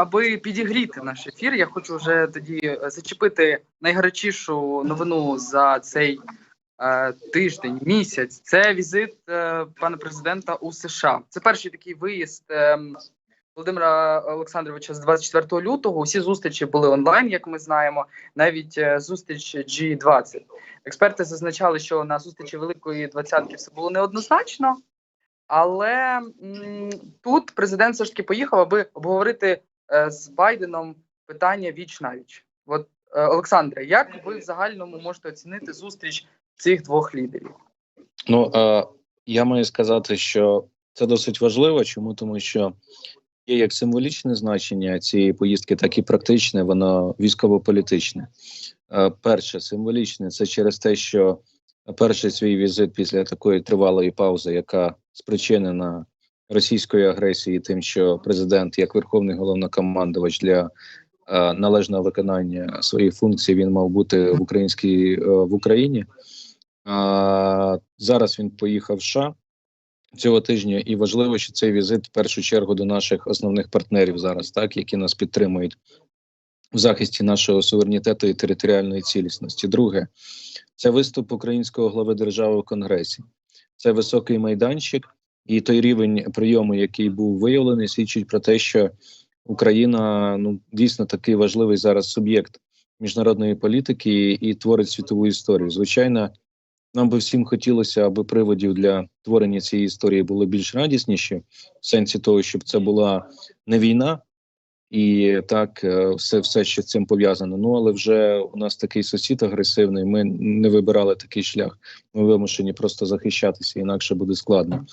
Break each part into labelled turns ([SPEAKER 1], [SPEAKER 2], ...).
[SPEAKER 1] Аби підігріти наш ефір, я хочу вже тоді е, зачепити найгарячішу новину за цей е, тиждень, місяць. Це візит е, пана президента у США. Це перший такий виїзд е, Володимира Олександровича з 24 лютого. Усі зустрічі були онлайн, як ми знаємо. Навіть е, зустріч G20. Експерти зазначали, що на зустрічі Великої двадцятки все було неоднозначно. Але м, тут президент все ж таки поїхав, аби обговорити з Байденом питання віч навіч. От е, Олександре, як ви в загальному можете оцінити зустріч цих двох лідерів?
[SPEAKER 2] Ну е, я маю сказати, що це досить важливо. Чому тому, що є як символічне значення цієї поїздки, так і практичне, воно військово-політичне. Е, перше, символічне це через те, що перший свій візит після такої тривалої паузи, яка спричинена російською агресією, тим, що президент, як верховний головнокомандувач для е, належного виконання своїх функцій, він мав бути в українській е, в Україні. А, зараз він поїхав в США цього тижня, і важливо, що цей візит в першу чергу до наших основних партнерів зараз, так які нас підтримують в захисті нашого суверенітету і територіальної цілісності. Друге, це виступ українського глави держави в Конгресі. Це високий майданчик, і той рівень прийому, який був виявлений, свідчить про те, що Україна ну дійсно такий важливий зараз суб'єкт міжнародної політики і творить світову історію. Звичайно, нам би всім хотілося, аби приводів для творення цієї історії було більш радісніші, в сенсі того, щоб це була не війна, і так е, все, все що цим пов'язано. Ну але вже у нас такий сусід агресивний. Ми не вибирали такий шлях. Ми вимушені просто захищатися, інакше буде складно.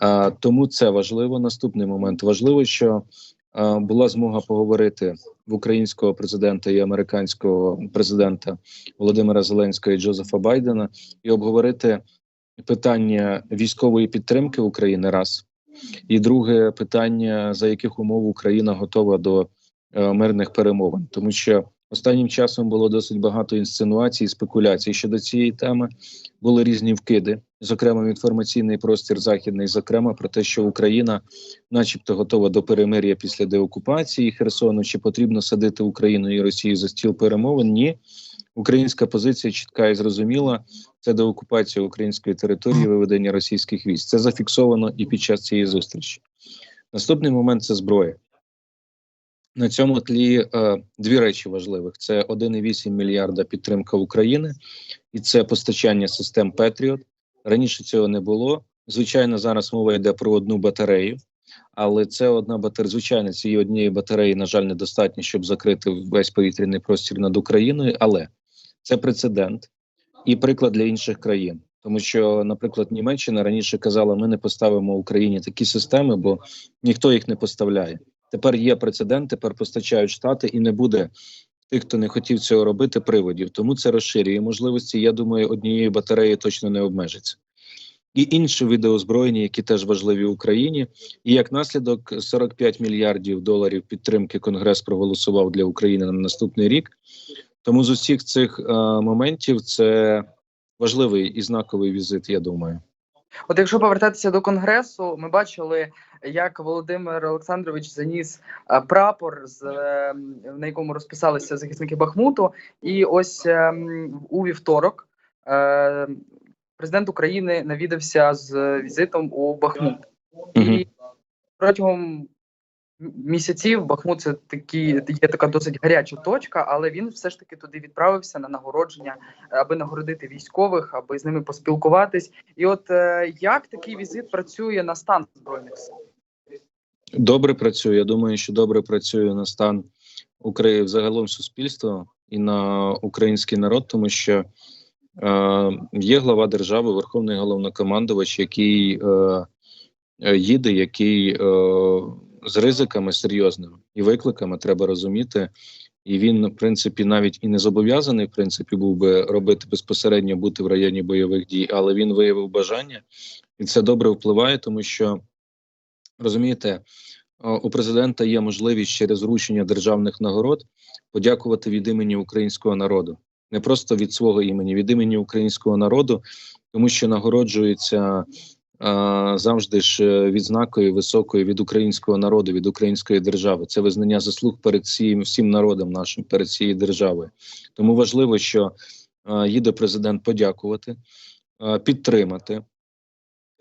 [SPEAKER 2] А, тому це важливо. Наступний момент важливо, що а, була змога поговорити в українського президента і американського президента Володимира Зеленського і Джозефа Байдена і обговорити питання військової підтримки України раз. І друге питання, за яких умов Україна готова до е, мирних перемовин, тому що останнім часом було досить багато інсценуацій, і спекуляцій щодо цієї теми. Були різні вкиди, зокрема в інформаційний простір західний, зокрема про те, що Україна, начебто, готова до перемир'я після деокупації Херсону. Чи потрібно садити Україну і Росію за стіл перемовин? Ні, українська позиція чітка і зрозуміла. Це деокупація української території, виведення російських військ. Це зафіксовано і під час цієї зустрічі. Наступний момент це зброя. На цьому тлі е, дві речі важливих: це 1,8 мільярда підтримка України, і це постачання систем Петріот. Раніше цього не було. Звичайно, зараз мова йде про одну батарею, але це одна батарея. Звичайно, цієї однієї батареї, на жаль, недостатньо, щоб закрити весь повітряний простір над Україною, але це прецедент і приклад для інших країн. Тому що, наприклад, Німеччина раніше казала, ми не поставимо Україні такі системи, бо ніхто їх не поставляє. Тепер є прецедент, тепер постачають штати, і не буде тих, хто не хотів цього робити, приводів. Тому це розширює можливості. Я думаю, однією батареєю точно не обмежиться. І інші види озброєння, які теж важливі Україні, і як наслідок 45 мільярдів доларів підтримки Конгрес проголосував для України на наступний рік. Тому з усіх цих е, моментів це важливий і знаковий візит. Я думаю.
[SPEAKER 1] От якщо повертатися до конгресу, ми бачили, як Володимир Олександрович заніс е, прапор, з е, на якому розписалися захисники Бахмуту, і ось е, у вівторок е, президент України навідався з візитом у Бахмут. І протягом місяців Бахмут це такі є така досить гаряча точка, але він все ж таки туди відправився на нагородження, аби нагородити військових, аби з ними поспілкуватись. І от е, як такий візит працює на стан збройних сил?
[SPEAKER 2] Добре працює. Я думаю, що добре працює на стан України взагалом суспільства і на український народ, тому що е, є глава держави, верховний головнокомандувач, який е, е, їде, який е, з ризиками серйозними і викликами треба розуміти. І він, в принципі, навіть і не зобов'язаний, в принципі, був би робити безпосередньо бути в районі бойових дій, але він виявив бажання, і це добре впливає, тому що розумієте, у президента є можливість через вручення державних нагород подякувати від імені українського народу, не просто від свого імені, від імені українського народу, тому що нагороджуються завжди ж е, відзнакою високою від українського народу, від української держави. Це визнання заслуг перед всім, всім народом нашим, перед цією державою. Тому важливо, що е, їде президент подякувати, е, підтримати.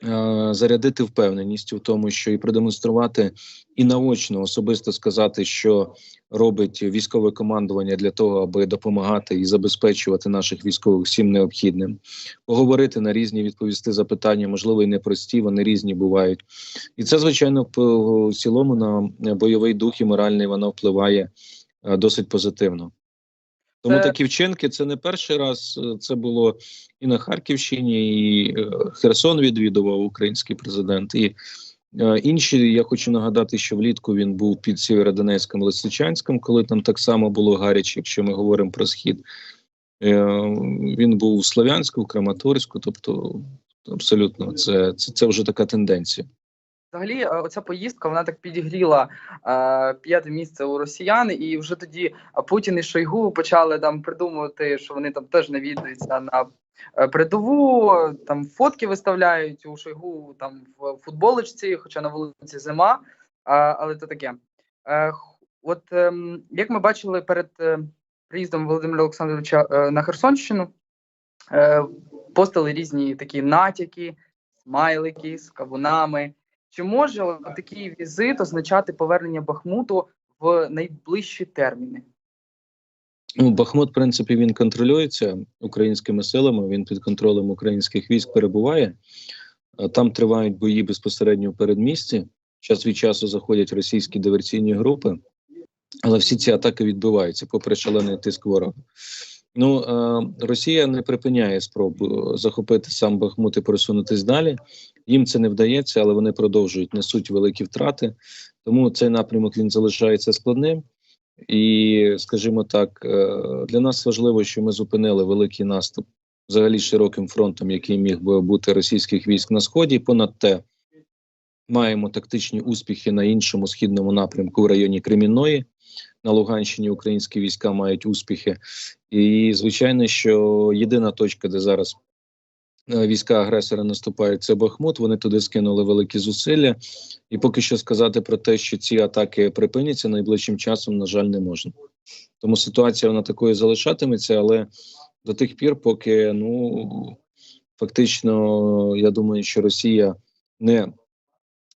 [SPEAKER 2] Е, Зарядити впевненість у тому, що і продемонструвати і наочно особисто сказати, що робить військове командування для того, аби допомагати і забезпечувати наших військових всім необхідним, поговорити на різні, відповісти запитання, можливо, і непрості, вони різні бувають. І це, звичайно, в в цілому на бойовий дух і моральний воно впливає е, досить позитивно. Тому такі вчинки це не перший раз. е, Це було і на Харківщині, і е, Херсон відвідував український президент. І е, інші я хочу нагадати, що влітку він був під Сєвєродонецьком Лисичанськом, коли там так само було гаряче, якщо ми говоримо про схід. Він був у Слов'янську, в Краматорську, тобто абсолютно це, це, це вже така тенденція.
[SPEAKER 1] Взагалі, е, оця поїздка вона так підігріла е, п'яте місце у росіян, і вже тоді е, Путін і Шойгу почали там придумувати, що вони там теж навідуються на е, передову, е, там фотки виставляють у Шойгу там в футболочці, хоча на вулиці зима, а, але це таке. Е, От ем, як ми бачили перед е, приїздом Володимира Олександровича е, на Херсонщину, е, постили різні такі натяки, смайлики з кавунами. Чи може такий візит означати повернення Бахмуту в найближчі терміни?
[SPEAKER 2] Ну, Бахмут, в принципі, він контролюється українськими силами. Він під контролем українських військ перебуває. Е, Там тривають бої безпосередньо в передмісті. Час від часу заходять російські диверсійні групи, але всі ці атаки відбуваються, попри шалений тиск ворога. Ну е, Росія не припиняє спроб е, захопити сам Бахмут і просунутись далі. Їм це не вдається, але вони продовжують несуть великі втрати. Тому цей напрямок він залишається складним. І, скажімо так, е, для нас важливо, що ми зупинили великий наступ взагалі широким фронтом, який міг би бути російських військ на сході. Понад те, маємо тактичні успіхи на іншому східному напрямку в районі Кремінної. На Луганщині українські війська мають успіхи. І звичайно, що єдина точка, де зараз війська агресора наступають, це Бахмут. Вони туди скинули великі зусилля. І поки що сказати про те, що ці атаки припиняться найближчим часом, на жаль, не можна. Тому ситуація вона такою залишатиметься, але до тих пір, поки ну фактично, я думаю, що Росія не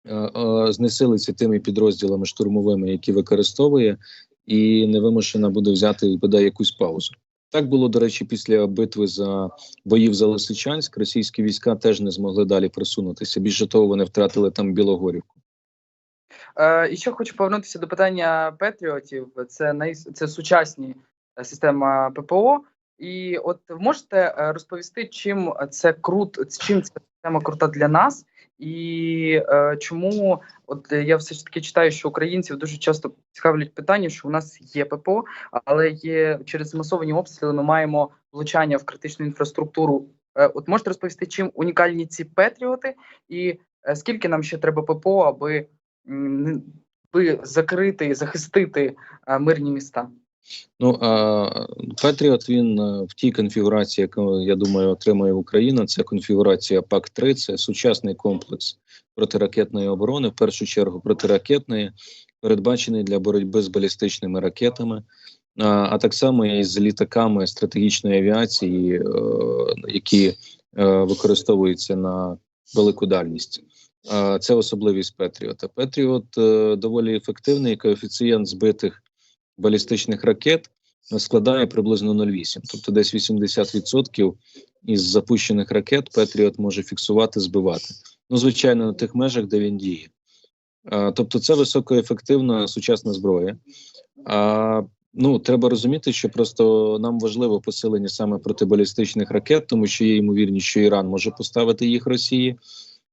[SPEAKER 2] е, е, знесилиться тими підрозділами штурмовими, які використовує, і невимушена буде взяти бодай якусь паузу. Так було, до речі, після битви за боїв за Лисичанськ. Російські війська теж не змогли далі просунутися. Більше того, вони втратили там Білогорівку.
[SPEAKER 1] Е, і ще хочу повернутися до питання Петріотів. Це най... це сучасні е, система ППО. І от можете е, розповісти, чим це крут, чим ця система крута для нас, і е, чому от е, я все ж таки читаю, що українців дуже часто цікавлять питання, що у нас є ППО, але є через масовані обстріли ми маємо влучання в критичну інфраструктуру. Е, от можете розповісти, чим унікальні ці Петріоти, і е, скільки нам ще треба ППО, аби аби закрити, захистити е, мирні міста?
[SPEAKER 2] Ну а Петріот він е, в тій конфігурації, яку я думаю, отримає Україна. Це конфігурація ПАК 3 це сучасний комплекс протиракетної оборони, в першу чергу протиракетної, передбачений для боротьби з балістичними ракетами, а, так само і з літаками стратегічної авіації, е, які е, використовуються на велику дальність. Це особливість Петріота. Петріот доволі ефективний коефіцієнт збитих балістичних ракет складає приблизно 0,8. Тобто десь 80% із запущених ракет Петріот може фіксувати, збивати. Ну, звичайно, на тих межах, де він діє. А, тобто, це високоефективна сучасна зброя. А, ну, треба розуміти, що просто нам важливо посилення саме протибалістичних ракет, тому що є ймовірність, що Іран може поставити їх Росії.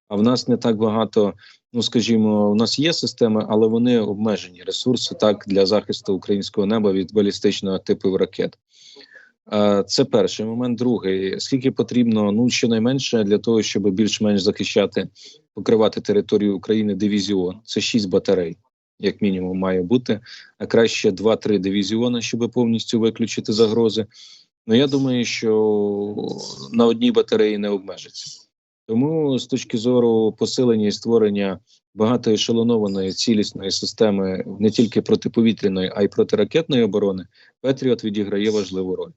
[SPEAKER 2] А в нас не так багато ну скажімо, у нас є системи, але вони обмежені ресурси так для захисту українського неба від балістичного типу ракет. Е, Це перший момент. Другий скільки потрібно, ну щонайменше для того, щоб більш-менш захищати, покривати територію України дивізіон. Це шість батарей, як мінімум, має бути. А краще 2-3 дивізіони, щоб повністю виключити загрози. Ну я думаю, що на одній батареї не обмежиться. Тому з точки зору посилення і створення багатоешелонованої цілісної системи не тільки протиповітряної, а й протиракетної оборони, Петріот відіграє важливу роль.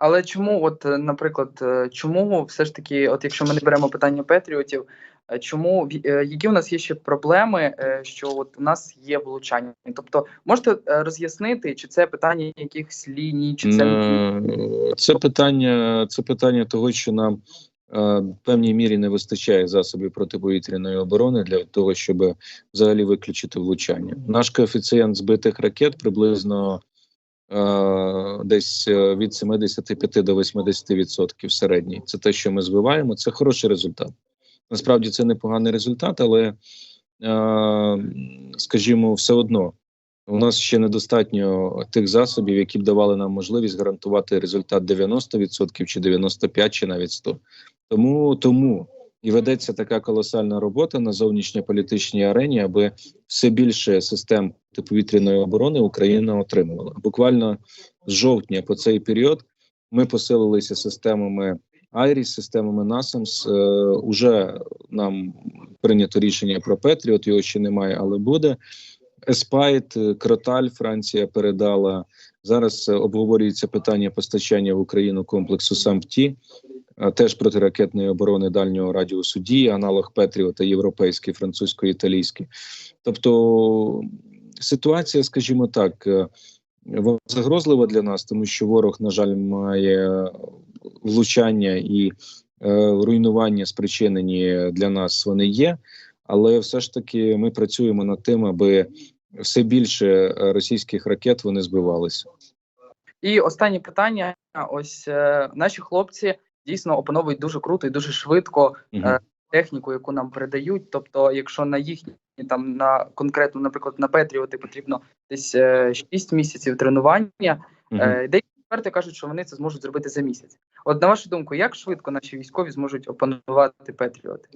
[SPEAKER 1] Але чому, от, е, наприклад, е, чому все ж таки, от якщо ми не беремо питання патріотів, е, чому які у нас є ще проблеми, що от у нас є влучання? Тобто, можете роз'яснити, чи це питання якихось ліній, чи це
[SPEAKER 2] Це питання, це питання того, що нам в певній мірі не вистачає засобів протиповітряної оборони для того, щоб взагалі виключити влучання. Наш коефіцієнт збитих ракет приблизно е, десь е, від 75 до 80 відсотків середній. Це те, що ми збиваємо. Це хороший результат. Насправді це непоганий результат, але е, скажімо, все одно у нас ще недостатньо тих засобів, які б давали нам можливість гарантувати результат 90% чи 95% чи навіть 100%. Тому тому і ведеться така колосальна робота на зовнішньополітичній арені, аби все більше систем повітряної оборони Україна отримувала. Буквально з жовтня по цей період ми посилилися системами Айріс, системами NASAMS. Е, уже нам прийнято рішення про Петріот, його ще немає, але буде. Еспайт, е, Кроталь, Франція передала. Зараз е, обговорюється питання постачання в Україну комплексу САМПТІ, теж протиракетної оборони дальнього радіусу дії, аналог Петріота, європейський, французько-італійський. Тобто ситуація, скажімо так, е, вона загрозлива для нас, тому що ворог, на жаль, має влучання і е, руйнування спричинені для нас. Вони є але все ж таки ми працюємо над тим, аби все більше е, російських ракет вони збивалися.
[SPEAKER 1] І останнє питання: ось е, наші хлопці дійсно опановують дуже круто і дуже швидко
[SPEAKER 2] Мгм.
[SPEAKER 1] Е, техніку, яку нам передають. Тобто, якщо на їхні там на конкретно, наприклад, на Петріоти потрібно десь е, 6 місяців тренування,
[SPEAKER 2] Мгм.
[SPEAKER 1] е, деякі експерти кажуть, що вони це зможуть зробити за місяць. От на вашу думку, як швидко наші військові зможуть опанувати Петріоти?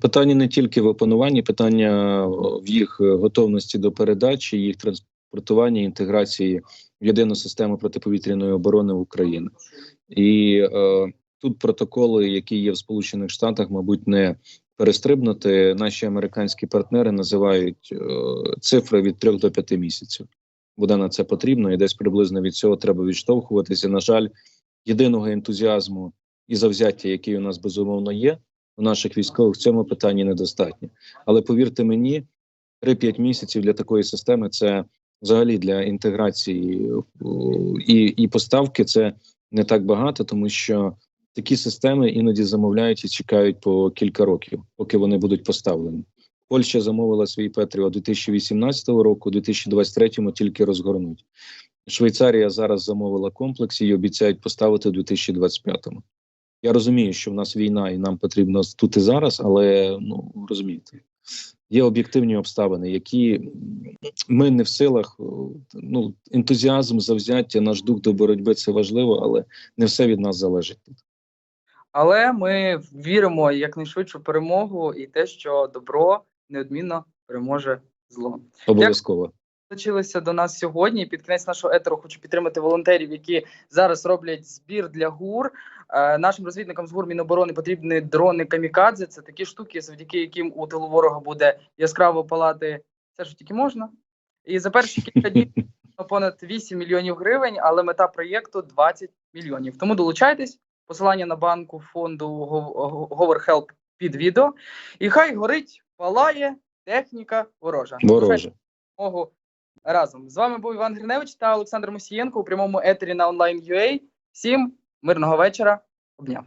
[SPEAKER 2] Питання не тільки в опануванні, питання в їх готовності до передачі, їх транспортування, інтеграції в єдину систему протиповітряної оборони України. І е, тут протоколи, які є в Сполучених Штатах, мабуть, не перестрибнути. Наші американські партнери називають е, цифри від 3 до 5 місяців. Буде на це потрібно, і десь приблизно від цього треба відштовхуватися. На жаль, єдиного ентузіазму і завзяття, який у нас безумовно є, у наших військових в цьому питанні недостатньо. Але повірте мені, 3-5 місяців для такої системи це взагалі для інтеграції і, і поставки це не так багато, тому що такі системи іноді замовляють і чекають по кілька років, поки вони будуть поставлені. Польща замовила свій Петріо 2018 року, 2023 тільки розгорнуть. Швейцарія зараз замовила комплекс і обіцяють поставити у 2025-му. Я розумію, що в нас війна і нам потрібно тут і зараз, але ну розумієте, є об'єктивні обставини, які ми не в силах. Ну ентузіазм, завзяття, наш дух до боротьби це важливо, але не все від нас залежить тут.
[SPEAKER 1] Але ми віримо якнайшвидше в перемогу і те, що добро неодмінно переможе зло.
[SPEAKER 2] Обов'язково.
[SPEAKER 1] Долучилися до нас сьогодні. Під кінець нашого етеру хочу підтримати волонтерів, які зараз роблять збір для ГУР. Е, нашим розвідникам з ГУР Міноборони потрібні дрони камікадзе. Це такі штуки, завдяки яким у тилу ворога буде яскраво палати все, що тільки можна. І за перші кілька днів понад 8 мільйонів гривень, але мета проєкту 20 мільйонів. Тому долучайтесь. Посилання на банку фонду GoverHelp під відео. І хай горить, палає техніка ворожа.
[SPEAKER 2] Вороже.
[SPEAKER 1] перемогу разом. З вами був Іван Гриневич та Олександр Мусієнко у прямому етері на онлайн.ua. Всім мирного вечора. Обняв.